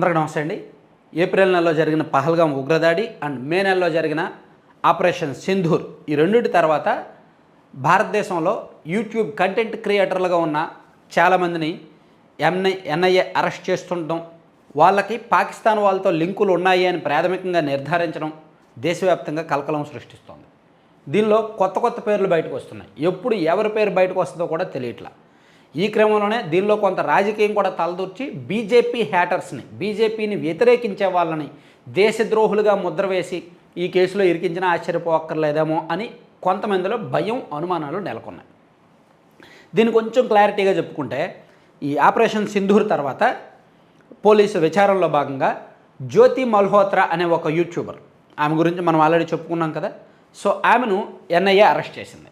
అందరికీ నమస్తే అండి. ఏప్రిల్ నెలలో జరిగిన పహల్గాం ఉగ్రదాడి అండ్ మే నెలలో జరిగిన ఆపరేషన్ సింధూర్. ఈ రెండింటి తర్వాత భారతదేశంలో యూట్యూబ్ కంటెంట్ క్రియేటర్లుగా ఉన్న చాలామందిని ఎంఐ ఎన్ఐఏ అరెస్ట్ చేస్తుండడం వాళ్ళకి పాకిస్తాన్ వాళ్ళతో లింకులు ఉన్నాయి అని ప్రాథమికంగా నిర్ధారించడం దేశవ్యాప్తంగా కలకలం సృష్టిస్తోంది. దీనిలో కొత్త కొత్త పేర్లు బయటకు వస్తున్నాయి. ఎప్పుడు ఎవరి పేరు బయటకు వస్తుందో కూడా తెలియట్లా. ఈ క్రమంలోనే దీనిలో కొంత రాజకీయం కూడా తలదూర్చి బీజేపీ హ్యాటర్స్ని బీజేపీని వ్యతిరేకించే వాళ్ళని దేశద్రోహులుగా ముద్ర వేసి ఈ కేసులో ఇరికించినా ఆశ్చర్యపోక్కర్లేదేమో అని కొంతమందిలో భయం అనుమానాలు నెలకొన్నాయి. దీన్ని కొంచెం క్లారిటీగా చెప్పుకుంటే ఈ ఆపరేషన్ సింధూర్ తర్వాత పోలీసు విచారంలో భాగంగా జ్యోతి మల్హోత్రా అనే ఒక యూట్యూబర్ ఆమె గురించి మనం ఆల్రెడీ చెప్పుకున్నాం కదా. సో ఆమెను ఎన్ఐఏ అరెస్ట్ చేసింది.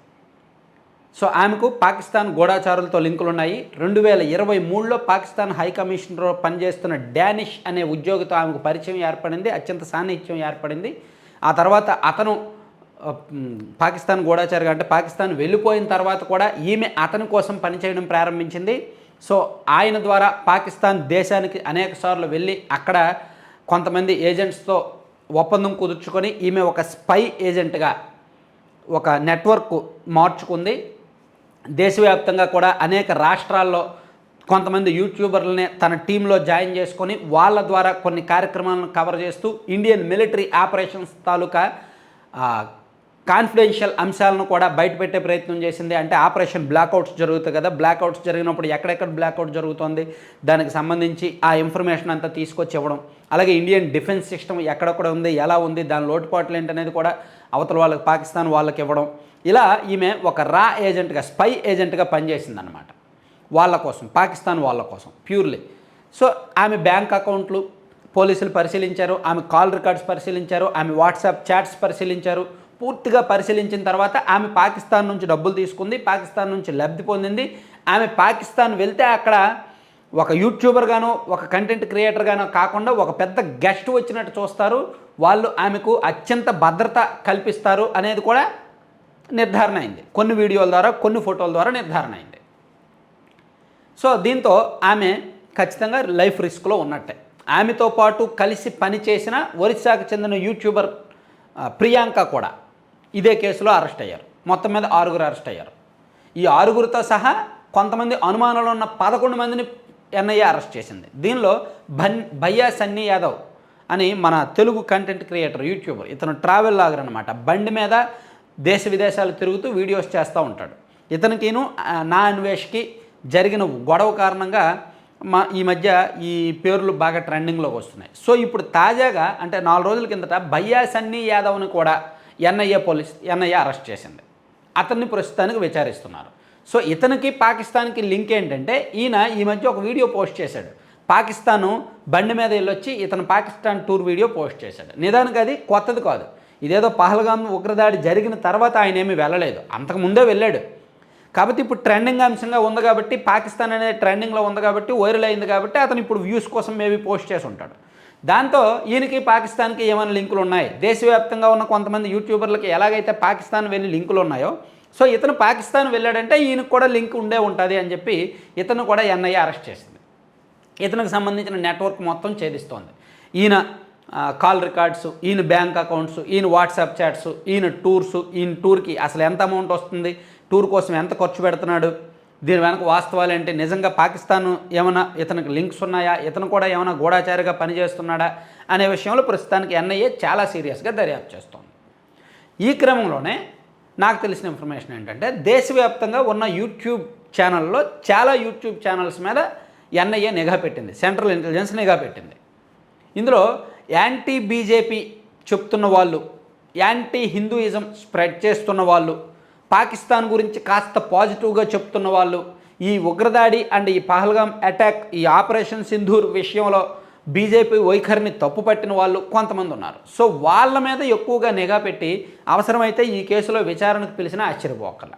సో ఆమెకు పాకిస్తాన్ గూఢాచారులతో లింకులు ఉన్నాయి. రెండు వేల ఇరవై మూడులో పాకిస్తాన్ హైకమిషనర్ పనిచేస్తున్న డానిష్ అనే ఉద్యోగితో ఆమెకు పరిచయం ఏర్పడింది అత్యంత సాన్నిహిత్యం ఏర్పడింది. ఆ తర్వాత అతను పాకిస్తాన్ గూఢాచారిగా అంటే పాకిస్తాన్ వెళ్ళిపోయిన తర్వాత కూడా ఈమె అతని కోసం పనిచేయడం ప్రారంభించింది. సో ఆయన ద్వారా పాకిస్తాన్ దేశానికి అనేక సార్లు వెళ్ళి అక్కడ కొంతమంది ఏజెంట్స్తో ఒప్పందం కుదుర్చుకొని ఈమె ఒక స్పై ఏజెంట్గా ఒక నెట్వర్క్ మార్చుకుంది. దేశవ్యాప్తంగా కూడా అనేక రాష్ట్రాల్లో కొంతమంది యూట్యూబర్లని తన టీంలో జాయిన్ చేసుకొని వాళ్ళ ద్వారా కొన్ని కార్యక్రమాలను కవర్ చేస్తూ ఇండియన్ మిలిటరీ ఆపరేషన్స్ తాలూకా కాన్ఫిడెన్షియల్ అంశాలను కూడా బయటపెట్టే ప్రయత్నం చేసింది. అంటే ఆపరేషన్ బ్లాక్అవుట్స్ జరుగుతాయి కదా. బ్లాక్అవుట్స్ జరిగినప్పుడు ఎక్కడెక్కడ బ్లాక్అవుట్ జరుగుతుంది? దానికి సంబంధించి ఆ ఇన్ఫర్మేషన్ అంతా తీసుకొచ్చి ఇవ్వడం. అలాగే ఇండియన్ డిఫెన్స్ సిస్టమ్ ఎక్కడెక్కడ ఉంది? ఎలా ఉంది? దాని లోటుపాట్లు ఏంటనేది కూడా అవతల వాళ్ళకి పాకిస్తాన్ వాళ్ళకి ఇవ్వడం. ఇలా ఈమె ఒక రా ఏజెంట్గా స్పై ఏజెంట్గా పనిచేసింది అనమాట వాళ్ళ కోసం పాకిస్తాన్ వాళ్ళ కోసం ప్యూర్లీ. సో ఆమె బ్యాంక్ అకౌంట్లు పోలీసులు పరిశీలించారు. ఆమె కాల్ రికార్డ్స్ పరిశీలించారు. ఆమె వాట్సాప్ చాట్స్ పరిశీలించారు. పూర్తిగా పరిశీలించిన తర్వాత ఆమె పాకిస్తాన్ నుంచి డబ్బులు తీసుకుంది పాకిస్తాన్ నుంచి లబ్ధి పొందింది. ఆమె పాకిస్తాన్ వెళ్తే అక్కడ ఒక యూట్యూబర్గానో ఒక కంటెంట్ క్రియేటర్గానో కాకుండా ఒక పెద్ద గెస్ట్ వచ్చినట్టు చూస్తారు. వాళ్ళు ఆమెకు అత్యంత భద్రత కల్పిస్తారు అనేది కూడా నిర్ధారణ అయింది. కొన్ని వీడియోల ద్వారా కొన్ని ఫోటోల ద్వారా నిర్ధారణ అయింది. సో దీంతో ఆమె ఖచ్చితంగా లైఫ్ రిస్క్లో ఉన్నట్టే. ఆమెతో పాటు కలిసి పనిచేసిన ఒరిస్సాకు చెందిన యూట్యూబర్ ప్రియాంక కూడా. ఇదే కేసులో అరెస్ట్ అయ్యారు. మొత్తం మీద ఆరుగురు అరెస్ట్ అయ్యారు. ఈ ఆరుగురితో సహా కొంతమంది అనుమానంలో ఉన్న పదకొండు మందిని ఎన్ఐఏ అరెస్ట్ చేసింది. దీనిలో బన్ భయ్యా సన్నీ యాదవ్ అని మన తెలుగు కంటెంట్ క్రియేటర్ యూట్యూబర్ ఇతను ట్రావెల్ లాగర్ అనమాట బండి మీద దేశ విదేశాలు తిరుగుతూ వీడియోస్ చేస్తూ ఉంటాడు. ఇతనికిను నా అన్వేష్కి జరిగిన గొడవ కారణంగా మా ఈ మధ్య ఈ పేర్లు బాగా ట్రెండింగ్లోకి వస్తున్నాయి. సో ఇప్పుడు తాజాగా అంటే నాలుగు రోజుల కిందట భయ్యా సన్నీ యాదవ్ని కూడా ఎన్ఐఏ పోలీస్ ఎన్ఐఏ అరెస్ట్ చేసింది. అతన్ని ప్రస్తుతానికి విచారిస్తున్నారు. సో ఇతనికి పాకిస్తాన్కి లింక్ ఏంటంటే ఈయన ఈ మధ్య ఒక వీడియో పోస్ట్ చేశాడు. పాకిస్తాను బండి మీద వెళ్ళొచ్చి ఇతను పాకిస్తాన్ టూర్ వీడియో పోస్ట్ చేశాడు. నిదానికి అది కొత్తది కాదు. ఇదేదో పహల్గాం ఉగ్రదాడి జరిగిన తర్వాత ఆయన ఏమీ వెళ్ళలేదు. అంతకుముందే వెళ్ళాడు. కాబట్టి ఇప్పుడు ట్రెండింగ్ అంశంగా ఉంది కాబట్టి పాకిస్తాన్ అనేది ట్రెండింగ్లో ఉంది కాబట్టి వైరల్ అయింది కాబట్టి అతను ఇప్పుడు వ్యూస్ కోసం మేబీ పోస్ట్ చేసి ఉంటాడు. దాంతో ఈయనకి పాకిస్తాన్కి ఏమైనా లింకులు ఉన్నాయి? దేశవ్యాప్తంగా ఉన్న కొంతమంది యూట్యూబర్లకి ఎలాగైతే పాకిస్తాన్ వెళ్ళి లింకులు ఉన్నాయో సో ఇతను పాకిస్తాన్ వెళ్ళాడంటే ఈయనకు కూడా లింక్ ఉండే ఉంటుంది అని చెప్పి ఇతను కూడా ఎన్ఐఏ అరెస్ట్ చేసింది. ఇతనికి సంబంధించిన నెట్వర్క్ మొత్తం ఛేదిస్తోంది. ఈయన కాల్ రికార్డ్స్ ఈయన బ్యాంక్ అకౌంట్స్ ఈయన వాట్సాప్ చాట్స్ ఈయన టూర్స్ ఈయన టూర్కి అసలు ఎంత అమౌంట్ వస్తుంది? టూర్ కోసం ఎంత ఖర్చు పెడుతున్నాడు? దీని వెనక వాస్తవాలు ఏంటి? నిజంగా పాకిస్తాన్ ఏమైనా ఇతనికి లింక్స్ ఉన్నాయా? ఇతను కూడా ఏమైనా గూఢాచారిగా పనిచేస్తున్నాడా? అనే విషయంలో ప్రస్తుతానికి ఎన్ఐఏ చాలా సీరియస్గా దర్యాప్తు చేస్తోంది. ఈ క్రమంలోనే నాకు తెలిసిన ఇన్ఫర్మేషన్ ఏంటంటే దేశవ్యాప్తంగా ఉన్న యూట్యూబ్ ఛానల్లో చాలా యూట్యూబ్ ఛానల్స్ మీద ఎన్ఐఏ నిఘా పెట్టింది. సెంట్రల్ ఇంటెలిజెన్స్ నిఘా పెట్టింది. ఇందులో యాంటీ బీజేపీ చెప్తున్న వాళ్ళు యాంటీ హిందూయిజం స్ప్రెడ్ చేస్తున్న వాళ్ళు పాకిస్తాన్ గురించి కాస్త పాజిటివ్గా చెప్తున్న వాళ్ళు ఈ ఉగ్రదాడి అండ్ ఈ పహల్గాం అటాక్ ఈ ఆపరేషన్ సింధూర్ విషయంలో బీజేపీ వైఖరిని తప్పుపట్టిన వాళ్ళు కొంతమంది ఉన్నారు. సో వాళ్ళ మీద ఎక్కువగా నిఘా పెట్టి అవసరమైతే ఈ కేసులో విచారణకు పిలిచిన ఆశ్చర్యపోకల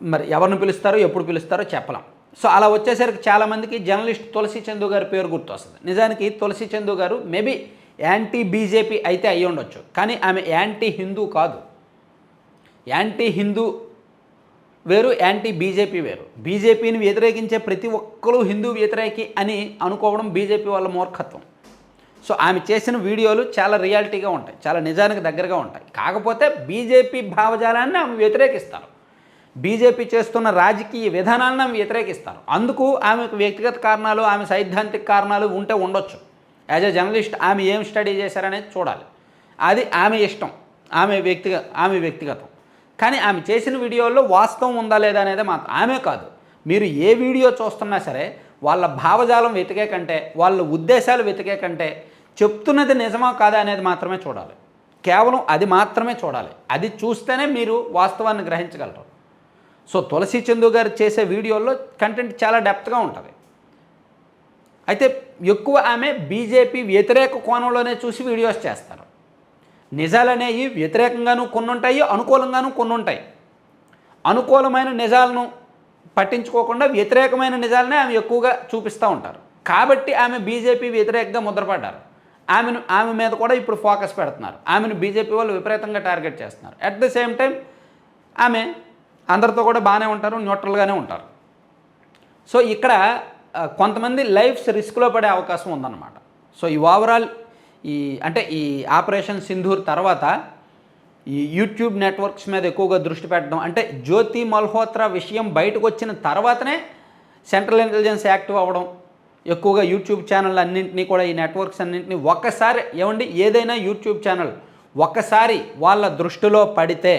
మరి ఎవరిని పిలుస్తారో ఎప్పుడు పిలుస్తారో చెప్పలేం. సో అలా వచ్చేసరికి చాలామందికి జర్నలిస్ట్ తులసి చందు గారి పేరు గుర్తొస్తుంది. నిజానికి తులసి చందు గారు మేబీ యాంటీ బీజేపీ అయితే అయ్యి ఉండొచ్చు కానీ ఆమె యాంటీ హిందూ కాదు. యాంటీ హిందూ వేరు యాంటీ బీజేపీ వేరు. బీజేపీని వ్యతిరేకించే ప్రతి ఒక్కరూ హిందూ వ్యతిరేకి అని అనుకోవడం బీజేపీ వాళ్ళ మూర్ఖత్వం. సో ఆమె చేసిన వీడియోలు చాలా రియాలిటీగా ఉంటాయి చాలా నిజానికి దగ్గరగా ఉంటాయి. కాకపోతే బీజేపీ భావజాలాన్ని ఆమె వ్యతిరేకిస్తారు. బీజేపీ చేస్తున్న రాజకీయ విధానాలను ఆమె వ్యతిరేకిస్తారు. అందుకు ఆమెకు వ్యక్తిగత కారణాలు ఆమె సైద్ధాంతిక కారణాలు ఉంటే ఉండొచ్చు. యాజ్ ఎ జర్నలిస్ట్ ఆమె ఏం స్టడీ చేశారనేది చూడాలి. అది ఆమె ఇష్టం ఆమె వ్యక్తిగత ఆమె వ్యక్తిగతం. కానీ ఆమె చేసిన వీడియోల్లో వాస్తవం ఉందా లేదా అనేది మాత్రం ఆమె కాదు. మీరు ఏ వీడియో చూస్తున్నా సరే వాళ్ళ భావజాలం వెతికే కంటే వాళ్ళ ఉద్దేశాలు వెతికే కంటే చెప్తున్నది నిజమా కాదా అనేది మాత్రమే చూడాలి. కేవలం అది మాత్రమే చూడాలి. అది చూస్తేనే మీరు వాస్తవాన్ని గ్రహించగలరు. సో తులసి చందు గారు చేసే వీడియోల్లో కంటెంట్ చాలా డెప్త్గా ఉంటుంది. అయితే ఎక్కువ ఆమె బీజేపీ వ్యతిరేక కోణంలోనే చూసి వీడియోస్ చేస్తారు. నిజాలనేవి వ్యతిరేకంగాను కొన్ని ఉంటాయి అనుకూలంగాను కొన్ని ఉంటాయి అనుకూలమైన నిజాలను పట్టించుకోకుండా వ్యతిరేకమైన నిజాలనే ఆమె ఎక్కువగా చూపిస్తూ ఉంటారు. కాబట్టి ఆమె బీజేపీ వ్యతిరేకంగా ముద్రపడ్డారు. ఆమెను ఆమె మీద కూడా ఇప్పుడు ఫోకస్ పెడుతున్నారు. ఆమెను బీజేపీ వాళ్ళు విపరీతంగా టార్గెట్ చేస్తున్నారు. అట్ ద సేమ్ టైం ఆమె అందరితో కూడా బాగానే ఉంటారు న్యూట్రల్గానే ఉంటారు. సో ఇక్కడ కొంతమంది లైఫ్స్ రిస్క్లో పడే అవకాశం ఉందన్నమాట. సో ఈ ఓవరాల్ ఈ అంటే ఈ ఆపరేషన్ సింధూర్ తర్వాత ఈ యూట్యూబ్ నెట్వర్క్స్ మీద ఎక్కువగా దృష్టి పెట్టడం అంటే జ్యోతి మల్హోత్రా విషయం బయటకు వచ్చిన తర్వాతనే సెంట్రల్ ఇంటెలిజెన్స్ యాక్టివ్ అవ్వడం ఎక్కువగా యూట్యూబ్ ఛానల్ అన్నింటినీ కూడా ఈ నెట్వర్క్స్ అన్నింటినీ ఒక్కసారి ఏమండి ఏదైనా యూట్యూబ్ ఛానల్ ఒక్కసారి వాళ్ళ దృష్టిలో పడితే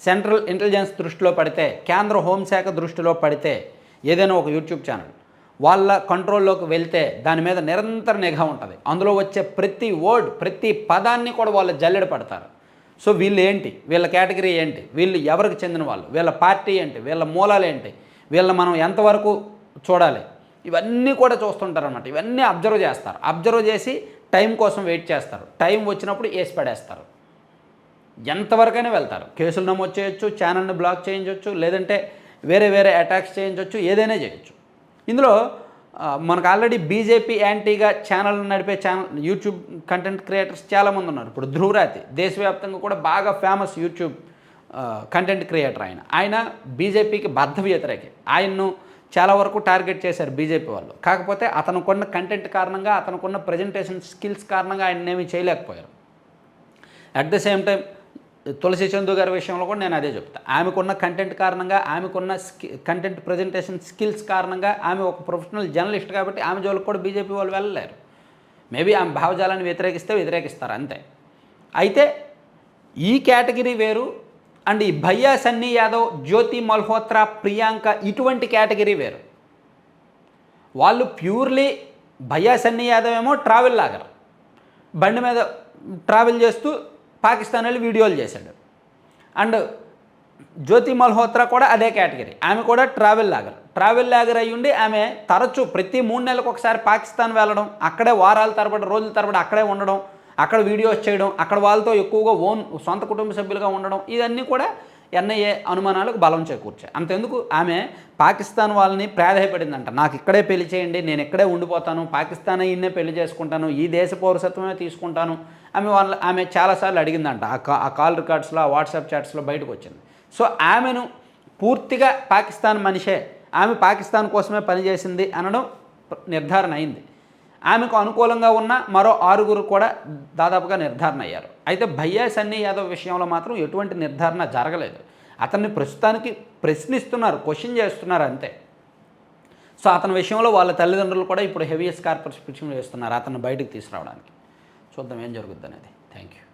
సెంట్రల్ ఇంటెలిజెన్స్ దృష్టిలో పడితే కేంద్ర హోంశాఖ దృష్టిలో పడితే ఏదైనా ఒక యూట్యూబ్ ఛానల్. వాళ్ళ కంట్రోల్లోకి వెళ్తే దాని మీద నిరంతర నిఘా ఉంటుంది. అందులో వచ్చే ప్రతి వర్డ్ ప్రతి పదాన్ని కూడా వాళ్ళు జల్లెడ పడతారు. సో వీళ్ళు ఏంటి? వీళ్ళ కేటగిరీ ఏంటి? వీళ్ళు ఎవరికి చెందిన వాళ్ళు? వీళ్ళ పార్టీ ఏంటి? వీళ్ళ మూలాలు ఏంటి? వీళ్ళ మనం ఎంతవరకు చూడాలి? ఇవన్నీ కూడా చూస్తుంటారనమాట ఇవన్నీ అబ్జర్వ్ చేస్తారు. అబ్జర్వ్ చేసి టైం కోసం వెయిట్ చేస్తారు. టైం వచ్చినప్పుడు వేసి పడేస్తారు. ఎంతవరకైనా వెళ్తారు. కేసులు నమోదు చేయొచ్చు ఛానల్ని బ్లాక్ చేయించవచ్చు లేదంటే వేరే వేరే అటాక్స్ చేయించవచ్చు ఏదైనా చేయొచ్చు. ఇందులో మనకు ఆల్రెడీ బీజేపీ యాంటీగా ఛానల్ నడిపే ఛానల్ యూట్యూబ్ కంటెంట్ క్రియేటర్స్ చాలామంది ఉన్నారు. ఇప్పుడు ధ్రువరాతి దేశవ్యాప్తంగా కూడా బాగా ఫేమస్ యూట్యూబ్ కంటెంట్ క్రియేటర్ ఆయన. ఆయన బీజేపీకి బద్ధ వ్యతిరేకి ఆయన్ను చాలా వరకు టార్గెట్ చేశారు బీజేపీ వాళ్ళు. కాకపోతే అతనుకున్న కంటెంట్ కారణంగా అతనుకున్న ప్రజెంటేషన్ స్కిల్స్ కారణంగా ఆయన ఏమీ చేయలేకపోయారు. At the same time Tulasi Chandu గారి విషయంలో కూడా నేను అదే చెప్తాను ఆమెకున్న కంటెంట్ కారణంగా ఆమెకున్న స్కి కంటెంట్ ప్రజెంటేషన్ స్కిల్స్ కారణంగా ఆమె ఒక ప్రొఫెషనల్ జర్నలిస్ట్ కాబట్టి ఆమె జోలికి కూడా బీజేపీ వాళ్ళు వెళ్ళలేరు. మేబీ ఆమె భావజాలాన్ని వ్యతిరేకిస్తే వ్యతిరేకిస్తారు అంతే. అయితే ఈ కేటగిరీ వేరు అండ్ ఈ భయ్యా సన్నీ యాదవ్ జ్యోతి మల్హోత్రా ప్రియాంక ఇటువంటి కేటగిరీ వేరు. వాళ్ళు ప్యూర్లీ భయ్యా సన్నీ యాదవ్ ఏమో ట్రావెల్ లాగర్. బండి మీద ట్రావెల్ చేస్తూ పాకిస్తాన్ వెళ్ళి వీడియోలు చేశాడు. అండ్ జ్యోతి మల్హోత్రా కూడా అదే కేటగిరీ. ఆమె కూడా ట్రావెల్ లాగర్. ట్రావెల్ లాగర్ అయ్యుండి ఉండి ఆమె తరచూ ప్రతి మూడు నెలలకు ఒకసారి పాకిస్తాన్ వెళ్ళడం అక్కడే వారాల తరబడి రోజుల తరబడి అక్కడే ఉండడం అక్కడ వీడియోస్ చేయడం అక్కడ వాళ్ళతో ఎక్కువగా ఓన్ సొంత కుటుంబ సభ్యులుగా ఉండడం ఇవన్నీ కూడా ఎన్ఐఏ అనుమానాలకు బలం చేకూర్చాయి అంతెందుకు? ఆమె పాకిస్తాన్ వాళ్ళని ప్రాధాయపడిందంట. నాకు ఇక్కడే పెళ్ళి చేయండి నేను ఇక్కడే ఉండిపోతాను పాకిస్తాన్ అయ్యినే పెళ్ళి చేసుకుంటాను ఈ దేశ పౌరసత్వమే తీసుకుంటాను ఆమె వాళ్ళ ఆమె చాలాసార్లు అడిగిందంట. ఆ కా ఆ కాల్ రికార్డ్స్లో ఆ వాట్సాప్ చాట్స్లో బయటకు వచ్చింది. సో ఆమెను పూర్తిగా పాకిస్తాన్ మనిషే ఆమె పాకిస్తాన్ కోసమే పనిచేసింది అనడం నిర్ధారణ అయింది. ఆమెకు అనుకూలంగా ఉన్న మరో ఆరుగురు కూడా దాదాపుగా నిర్ధారణ అయ్యారు. అయితే భయ్యా సన్నీ యాదవ్ విషయంలో మాత్రం ఎటువంటి నిర్ధారణ జరగలేదు. అతన్ని ప్రస్తుతానికి ప్రశ్నిస్తున్నారు క్వశ్చన్ చేస్తున్నారు అంతే. సో అతని విషయంలో వాళ్ళ తల్లిదండ్రులు కూడా ఇప్పుడు హెవీయస్ ప్రిస్క్రిప్షన్ చేస్తున్నారు అతన్ని బయటకు తీసుకురావడానికి. చూద్దాం ఏం జరుగుద్ది అనేది. Thank you